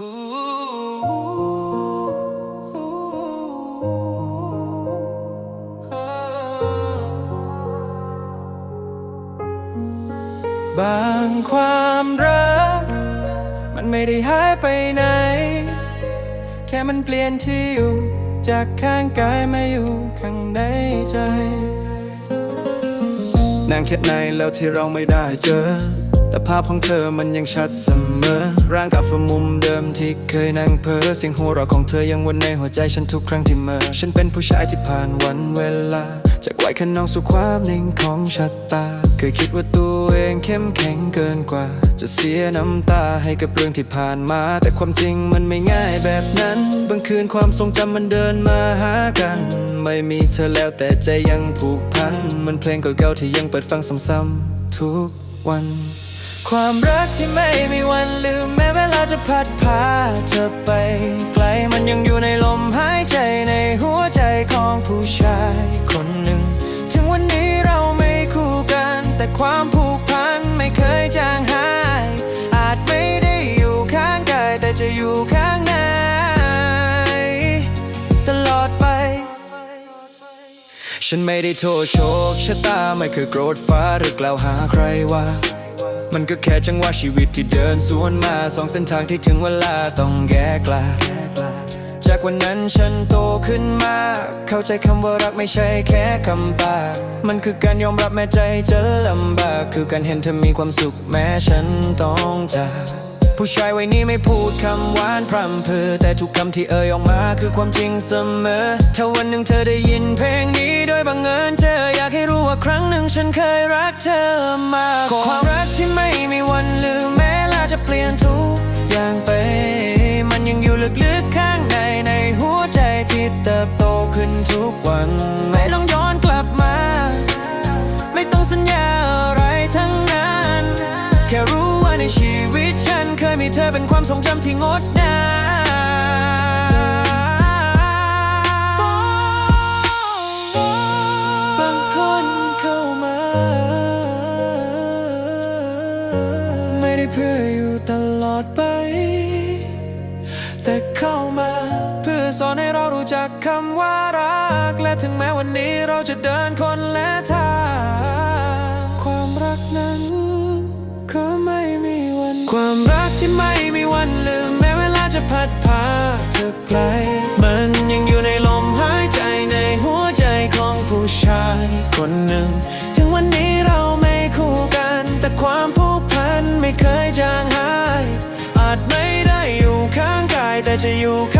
บางความรัก มันไม่ได้หายไปไหน แค่มันเปลี่ยนที่อยู่ จากข้างกายมาอยู่ข้างในใจนางแค่ไหนแล้วที่เราไม่ได้เจอ แต่ภาพของเธอมันยังชัดเสมอ ร่างกับฝมุมเดิมที่เคยนั่งเพ้อเสียงหัวเราะของเธอยังวนในหัวใจฉันทุกครั้งที่เมื่อ ฉันเป็นผู้ชายที่ผ่านวันเวลา จากวัยขนองสู่ความนิ่งของชะตา เคยคิดว่าตัวเองเข้มแข็งเกินกว่า จะเสียน้ำตาให้กับเรื่องที่ผ่านมา แต่ความจริงมันไม่ง่ายแบบนั้น บางคืนความทรงจำมันเดินมาหากัน ไม่มีเธอแล้วแต่ใจยังผูกพัน มันเพลงเก่าๆที่ยังเปิดฟังซ้ำๆทุกวัน ความรักที่ไม่มีวันลืมแม้เวลาจะพัดพาเธอไป ไกลมันยังอยู่ในลมหายใจในหัวใจของผู้ชายคนหนึ่ง ถึงวันนี้เราไม่คู่กัน แต่ความผูกพันไม่เคยจางหาย อาจไม่ได้อยู่ข้างกายแต่จะอยู่ข้างในตลอดไป ฉันไม่ได้โทษโชคชะตาไม่เคยโกรธฟ้าหรือกล่าวหาใครว่า มันก็แค่จังหวะชีวิตที่เดินสวนมาสองเส้นทางที่ถึงเวลาต้องแยกลาจากวันนั้นฉันโตขึ้นมา เข้าใจคำว่ารักไม่ใช่แค่คำปาก มันคือการยอมรับแม้ใจจะลำบาก คือการเห็นเธอมีความสุขแม้ฉันต้องจากผู้ชายวัยนี้ไม่พูดคำหวานพร่ำเพอแต่ทุกคำที่เอ่ยออกมาคือความจริงเสมอ ถ้าวันหนึ่งเธอได้ยินเพลงนี้โดยบังเอิญเจออยากให้รู้ว่าครั้งหนึ่งฉันเคยรักเธอมาก เติบโตขึ้นทุกวัน ไม่ต้องย้อนกลับมา ไม่ต้องสัญญาอะไรทั้งนั้น แค่รู้ว่าในชีวิตฉันเคยมีเธอเป็นความทรงจำที่งดงามบางคนเข้ามาไม่ได้เพื่ออยู่ตลอดไป แต่เข้ามาากคำว่ารัก และถึงแม้วันนี้เราจะเดินคนละทางความรักนั้น ก็ไม่มีวัน ความรักที่ไม่มีวันลืม แม้เวลาจะพัดพาเธอไกล มันยังอยู่ในลมหายใจในหัวใจของผู้ชายคนหนึ่ง ถึงวันนี้เราไม่คู่กัน แต่ความผูกพันไม่เคยจางหาย อาจไม่ได้อยู่ข้างกายแต่จะอยู่ข้าง